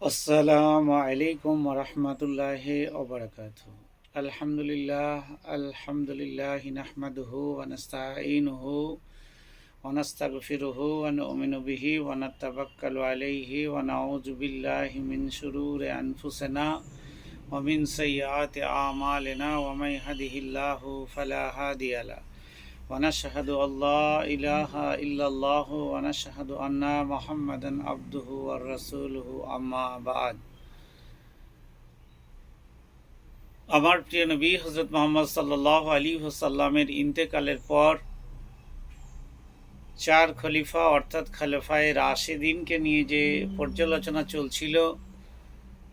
আসসালামু আলাইকুম রহমতুল্লাহ ওবরাকাত আলহামদুলিল্লাহ আলহামদুলিল্লাহ নাহমাদুহু ওয়ানাস্তাঈনুহু ওয়ানাস্তাগফিরুহু ওয়া নু'মিনু বিহি ওয়া আলাইহি ওয়া নাউযু বিল্লাহি মিন শুরুরি আনফুসিনা ওয়া মিন সাইয়্যাতি আ'মালিনা ওয়া ইয়াহদিহিল্লাহু ফালা হাদিয়া লাহু ونشهد أن لا إله إلا الله ونشهد أن محمدا عبده ورسوله أما بعد আমার প্রিয় নবী হজরত মোহাম্মদ সাল্লাহ আলী হুসাল্লামের ইন্তেকালের পর চার খলিফা অর্থাৎ খলিফায় রাশেদিনকে নিয়ে যে পর্যালোচনা চলছিল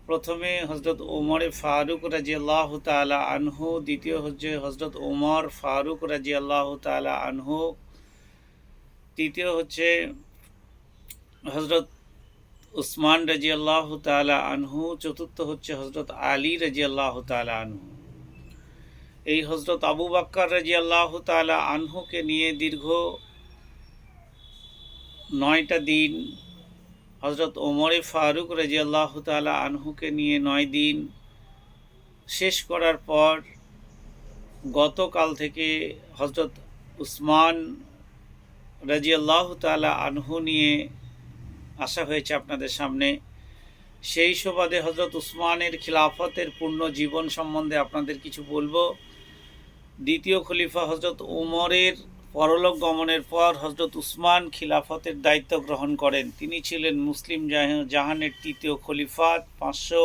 প্রথমে হজরত ওমরে ফারুক রাজি আল্লাহ তালা আনহু, দ্বিতীয় হচ্ছে হজরত ওমর ফারুক রাজি আল্লাহ তালা আনহু, তৃতীয় হচ্ছে হজরত উসমান রাজি আল্লাহ তালা আনহু, চতুর্থ হচ্ছে হজরত আলী রাজি আল্লাহ তালা আনহু। এই হজরত আবু বাক্কার রাজি আল্লাহ তালা আনহুকে নিয়ে দীর্ঘ নয়টা দিন হজরত ওমরে ফারুক রাজি আল্লাহ তালা আনহুকে নিয়ে নয় দিন শেষ করার পর গতকাল থেকে হজরত উসমান রাজি আল্লাহ তালা আনহু নিয়ে আসা হয়েছে আপনাদের সামনে। সেই সুবাদে হজরত উসমানের খিলাফতের পূর্ণ জীবন সম্বন্ধে আপনাদের কিছু বলব। দ্বিতীয় খলিফা হজরত উমরের পরলোক গমনের পর হজরত উসমান খিলাফতের দায়িত্ব গ্রহণ করেন। তিনি ছিলেন মুসলিম জাহানের তৃতীয় খলিফা পাঁচশো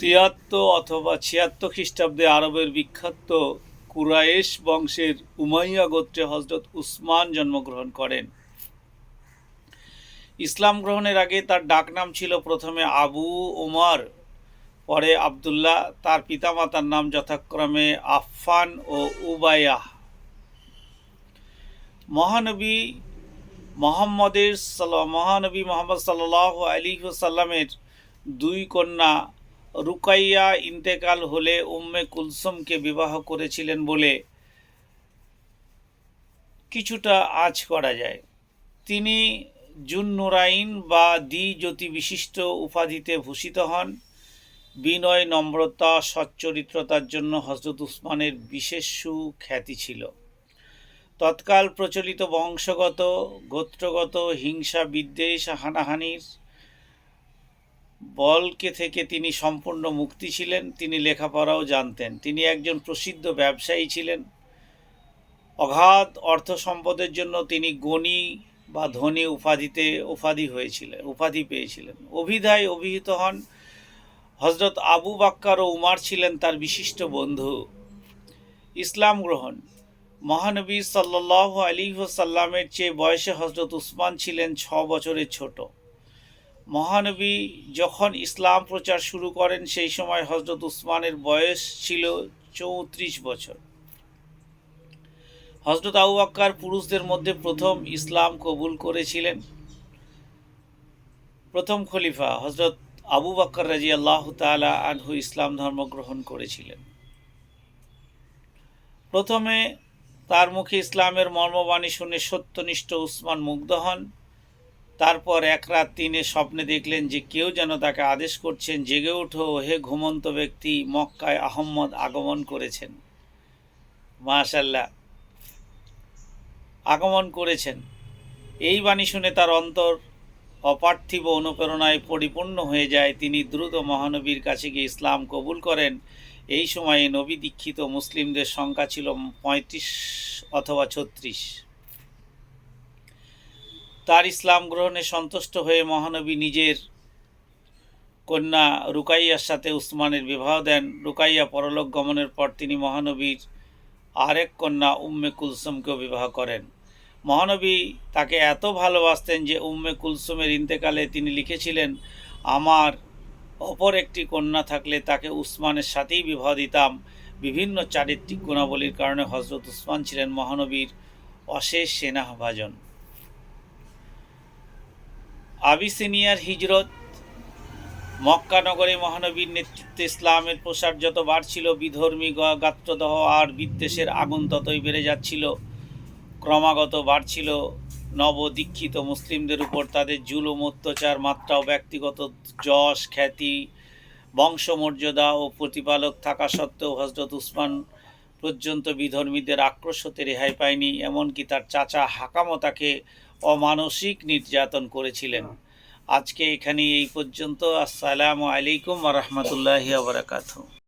তিয়াত্তর অথবা ছিয়াত্তর খ্রিস্টাব্দে আরবের বিখ্যাত কুরায়েশ বংশের উমাইয়া গোত্রে হজরত উসমান জন্মগ্রহণ করেন। ইসলাম গ্রহণের আগে তার ডাকনাম ছিল প্রথমে আবু ওমর পরে আবদুল্লাহ, তার পিতামাতার নাম যথাক্রমে আফফান ও উবায়াহ মহানবী মোহাম্মদের মহানবী মোহাম্মদ সাল্লাহ আলী সাল্লামের দুই কন্যা রুকাইয়া ইন্তেকাল হলে উম্মে কুলসুমকে বিবাহ করেছিলেন বলে কিছুটা আজ করা যায়। তিনি জুন্নুরাইন বা দ্বি জ্যোতি বিশিষ্ট উপাধিতে ভূষিত হন। বিনয় নম্রতা, সচ্চরিত্রতার জন্য হজরত উসমানের বিশেষ সুখ্যাতি ছিল। তৎকাল প্রচলিত বংশগত, গোত্রগত, হিংসা, বিদ্বেষ, হানাহানির বলকে থেকে তিনি সম্পূর্ণ মুক্তি ছিলেন, তিনি লেখাপড়াও জানতেন। তিনি একজন প্রসিদ্ধ ব্যবসায়ী ছিলেন। অগাধ অর্থ সম্পদের জন্য তিনি গণী বা ধনী উপাধিতে উপাধি হয়েছিলেন, উপাধি পেয়েছিলেন। অভিধায় অভিহিত হন হজরত আবু বাক্কার ও উমার ছিলেন তার বিশিষ্ট বন্ধু। ইসলাম গ্রহণ মহানবী সাল্লাহ আলী সাল্লামের চেয়ে বয়সে হজরত উসমান ছিলেন ছ বছরের ছোট। মহানবী যখন ইসলাম প্রচার শুরু করেন, সেই সময় হজরত উসমানের বয়স ছিল চৌত্রিশ বছর। হজরত আবু আক্কার পুরুষদের মধ্যে প্রথম ইসলাম কবুল করেছিলেন। প্রথম খলিফা হজরত আবু বাক্কর রাজি আল্লাহ তালা আনহু ইসলাম ধর্ম গ্রহণ করেছিলেন। প্রথমে তার মুখে ইসলামের মর্মবাণী শুনে সত্যনিষ্ঠ উসমান মুগ্ধ হন। তারপর এক রাত তিনি স্বপ্নে দেখলেন যে কেউ যেন তাকে আদেশ করছেন, জেগে উঠো হে ঘুমন্ত ব্যক্তি, মক্কায় আহম্মদ আগমন করেছেন। মাশাল্লাহ আগমন করেছেন। এই বাণী শুনে তার অন্তর অপার্থিব অনুপ্রেরণায় পরিপূর্ণ হয়ে যায়। তিনি দ্রুত মহানবীর কাছে গিয়ে ইসলাম কবুল করেন। এই সময়ে নবী দীক্ষিত মুসলিমদের সংখ্যা ছিল পঁয়ত্রিশ অথবা ছত্রিশ। তার ইসলাম গ্রহণে সন্তুষ্ট হয়ে মহানবী নিজের কন্যা রুকাইয়ার সাথে উসমানের বিবাহ দেন। রুকাইয়া পরলোক গমনের পর তিনি মহানবীর আরেক কন্যা উম্মে কুলসুমকেও বিবাহ করেন। মহানবী তাকে এত ভালোবাসতেন যে উম্মে কুলসুমের ইন্তেকালে তিনি লিখেছিলেন, আমার অপর একটি কন্যা থাকলে তাকে উসমানের সাথেই বিবাহ দিতাম। বিভিন্ন চারিত্রিক গুণাবলীর কারণে হজরত উসমান ছিলেন মহানবীর অশেষ সেনাভাজন। আবিসিনিয়ার হিজরত মক্কানগরে মহানবীর নেতৃত্বে ইসলামের প্রসার যত বাড়ছিল, বিধর্মী গাত্রদহ আর বিদ্বেষের আগুন ততই বেড়ে যাচ্ছিল, ক্রমাগত বাড়ছিল। নবদীক্ষিত মুসলিমদের উপর তাদের জুলুম, অত্যাচার, মাত্রা ও ব্যক্তিগত যশ, খ্যাতি, বংশমর্যাদা ও প্রতিপালক থাকা সত্ত্বেও হজরত উসমান পর্যন্ত বিধর্মীদের আক্রোশ হতে রেহাই পায়নি, এমনকি তার চাচা হাকামও তাকে অমানসিক নির্যাতন করেছিলেন। আজকে এখানে এই পর্যন্ত। আসসালামু আলাইকুম রহমতুল্লাহি বারাকাতু